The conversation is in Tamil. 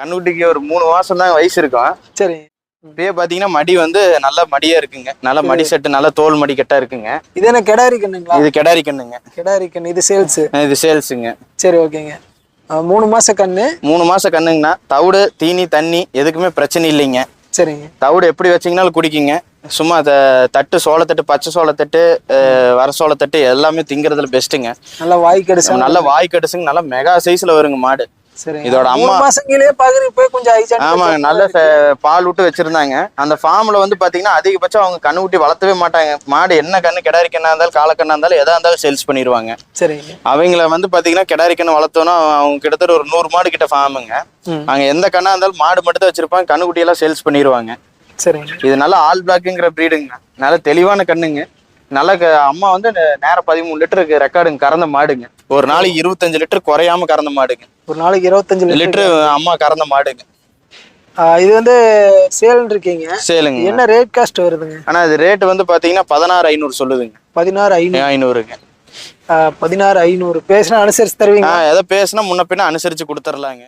கண்ணுக்குட்டிக்கு ஒரு மூணு மாசம் தான் வயசு இருக்கும். சரி. இப்பயே பாத்தீங்கன்னா மடி வந்து நல்ல மடியா இருக்குங்க. நல்ல மடி செட்டு நல்ல தோல் மடி கட்டா இருக்குங்க. இது என்ன கெடாரி கண்ணுங்களா? இது கெடாரி கண்ணுங்க. கெடாரி கண்ணு இது சேல்ஸ். இது சேல்ஸுங்க. சரி ஓகேங்க. மூணு மாச கண்ணு. மூணு மாசம் கண்ணுங்கண்ணா தவிடு தீனி தண்ணி எதுக்குமே பிரச்சனை இல்லைங்க. சரிங்க. தவிடு எப்படி வச்சீங்கனாலும் குடிக்குங்க. சும்மா த- தட்டு சோளத்தட்டு பச்சை சோளத்தட்டு வர சோளத்தட்டு எல்லாமே திங்கிறதுல பெஸ்ட்டுங்க நல்லா வாய் கடிசா நல்ல வாய் கடிசுங்க நல்ல மெகா சைஸ்ல வருங்க மாடு. இதோட அம்மா மாசங்களே பகிரி போய் கொஞ்சம் ஹைஜான் ஆமாங்க நல்ல பால் விட்டு வச்சிருந்தாங்க. அந்த ஃபார்ம்ல வந்து பாத்தீங்கன்னா அதிகபட்சம் அவங்க கண்ணு ஊட்டி வளர்த்தவே மாட்டாங்க. மாடு என்ன கண்ணு கிடாரி கண்ணா இருந்தாலும் காலக்கண்ணா இருந்தாலும் எதா இருந்தாலும் சேல்ஸ் பண்ணிடுவாங்க. சரிங்க. அவங்கள வந்து பாத்தீங்கன்னா கிடாரி கண்ணு வளர்த்தோன்னா அவங்க கிட்டத்தட்ட ஒரு நூறு மாடு கிட்ட ஃபார்முங்க. அங்க எந்த கண்ணா இருந்தாலும் மாடு மட்டும் தான் வச்சிருப்பாங்க. கண்ணுக்குட்டி எல்லாம் சேல்ஸ் பண்ணிடுவாங்க. சரிங்க. இது நல்ல ஆல் பிளாக்குங்கிற ப்ரீடுங்க நல்ல தெளிவான கண்ணுங்க. நல்ல அம்மா வந்து நேரம் பதிமூணு லிட்டருக்கு ரெக்கார்டுங்க கறந்த மாடுங்க. ஒரு நாளைக்கு இருபத்தஞ்சு லிட்டர் குறையாம கறந்த மாடுங்க. ஒரு நாளைக்கு இருபத்தஞ்சு லிட்டர் அம்மா கறந்த மாடுங்க. இது வந்து சேல் இருக்கீங்க. சேலுங்க. என்ன ரேட் காஸ்ட் வருதுங்க? ஆனா இது ரேட் வந்து பாத்தீங்கன்னா பதினாறு ஐநூறு சொல்லுதுங்க. பதினாறு ஐநூறு. ஐநூறுங்க? பதினாறு ஐநூறு. பேசினா அனுசரிச்சு தருவீங்க எதை பேசினா முன்ன பின்ன அனுசரிச்சு கொடுத்துர்லாங்க.